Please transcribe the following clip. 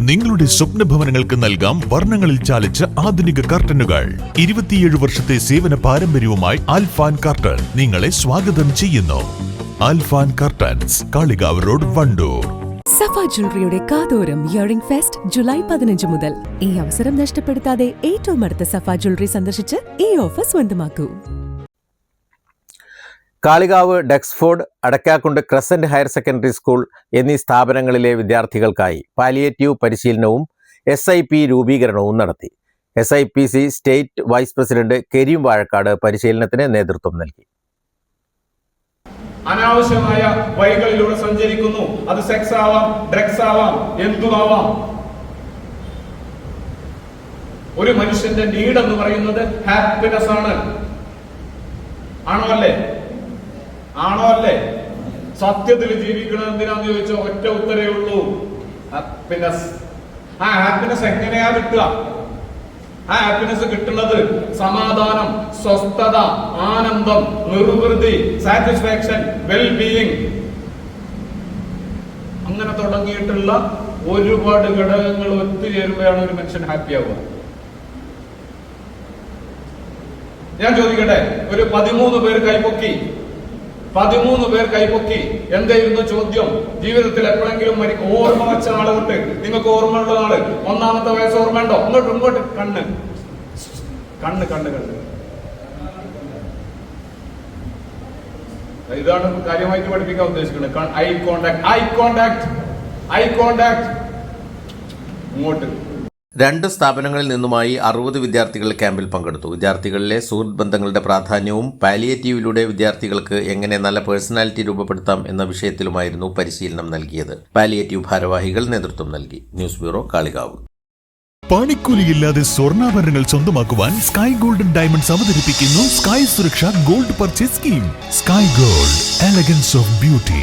നിങ്ങളുടെ സ്വപ്ന ഭവനങ്ങൾക്ക് നൽകാം വർണങ്ങളിൽ ചാലിച്ച ആധുനിക കർട്ടനുകൾ. ഇരുപത്തിയേഴ് വർഷത്തെ സേവന പാരമ്പര്യവുമായി ആൽഫാൻ കർട്ടൻ നിങ്ങളെ സ്വാഗതം ചെയ്യുന്നു. Alfan curtains Kalikavu road Wandoor. സഫ ജ്വല്ലറിയുടെ കാതോരം ഇയറിംഗ് ഫെസ്റ്റ് ജൂലൈ പതിനഞ്ച് മുതൽ. ഈ അവസരം നഷ്ടപ്പെടുത്താതെ ഏറ്റവും അടുത്ത സഫ ജ്വല്ലറി സന്ദർശിച്ച് ഈ ഓഫർ സ്വന്തമാക്കൂ. Kalikavu Dexford Adakkakundu crescent higher secondary school എന്നീ സ്ഥാപനങ്ങളിലെ വിദ്യാർത്ഥികൾക്കായി പാലിയേറ്റീവ് പരിശീലനവും എസ് ഐ പി രൂപീകരണവും നടത്തി. S I P C state vice president Kareem Vazhakkad പരിശീലനത്തിന് നേതൃത്വം നൽകി. അനാവശ്യമായ വഴികളിലൂടെ സഞ്ചരിക്കുന്നു. അത് സെക്സ് ആവാം ഡ്രഗ്സ് ആവാം എന്തുമാവാം. ഒരു മനുഷ്യന്റെ നീഡ് എന്ന് പറയുന്നത് ഹാപ്പിനെസ് ആണ്. ആണോ അല്ലേ? ആണോ അല്ലേ? സത്യത്തിൽ ജീവിക്കണം എന്തിനാന്ന് ചോദിച്ചാൽ ഒറ്റ ഉത്തരേ ഉള്ളൂ. ഹാപ്പിനെസ് ആ ഹാപ്പിനെസ് എങ്ങനെയാ കിട്ടുക? ആ ഹാപ്പിനെസ് കിട്ടുന്നത് സമാധാനം സ്വസ്ഥത ആനന്ദം നിർവൃതി സാറ്റിസ്ഫാക്ഷൻ വെൽ ബീയിങ് അങ്ങനെ തുടങ്ങിയിട്ടുള്ള ഒരുപാട് ഘടകങ്ങൾ ഒത്തുചേരുമ്പോഴാണ് ഒരു മനുഷ്യൻ ഹാപ്പി ആവുക. ഞാൻ ചോദിക്കട്ടെ ഒരു പതിമൂന്ന് പേർ കൈപ്പൊക്കി പതിമൂന്ന് പേർ കൈപൊക്കി. എന്തായിരുന്നു ചോദ്യം? ജീവിതത്തിൽ എപ്പോഴെങ്കിലും മരി ഓർമ്മ വെച്ച ആളുകൊണ്ട് നിങ്ങൾക്ക് ഓർമ്മയുള്ള ആൾ. ഒന്നാമത്തെ വയസ്സ് ഓർമ്മയുണ്ടോ ഇങ്ങോട്ട് ഇങ്ങോട്ട്. കണ്ണ്. കണ്ണ് കണ്ണ് കണ്ണ്. ഇതാണ് കാര്യമായിട്ട് പഠിപ്പിക്കാൻ ഉദ്ദേശിക്കുന്നത്. Eye contact eye contact eye contact ഇങ്ങോട്ട്. രണ്ട് സ്ഥാപനങ്ങളിൽ നിന്നുമായി അറുപത് വിദ്യാർത്ഥികൾ ക്യാമ്പിൽ പങ്കെടുത്തു. വിദ്യാർത്ഥികളിലെ സുഹൃത്ത് ബന്ധങ്ങളുടെ പ്രാധാന്യവും പാലിയേറ്റീവിലൂടെ വിദ്യാർത്ഥികൾക്ക് എങ്ങനെ നല്ല പേഴ്സണാലിറ്റി രൂപപ്പെടുത്താം എന്ന വിഷയത്തിലുമായിരുന്നു പരിശീലനം നൽകിയത്. പാലിയേറ്റീവ് ഭാരവാഹികൾ നേതൃത്വം നൽകി. News bureau Kalikavu. പണിക്കൂലിയില്ലാതെ സ്വർണാഭരണങ്ങൾ സ്വന്തമാക്കുവാൻ സ്കൈ ഗോൾഡൻ ഡയമണ്ട്സ് അവതരിപ്പിക്കുന്നു sky Suraksha gold purchase scheme. Sky gold elegance of beauty.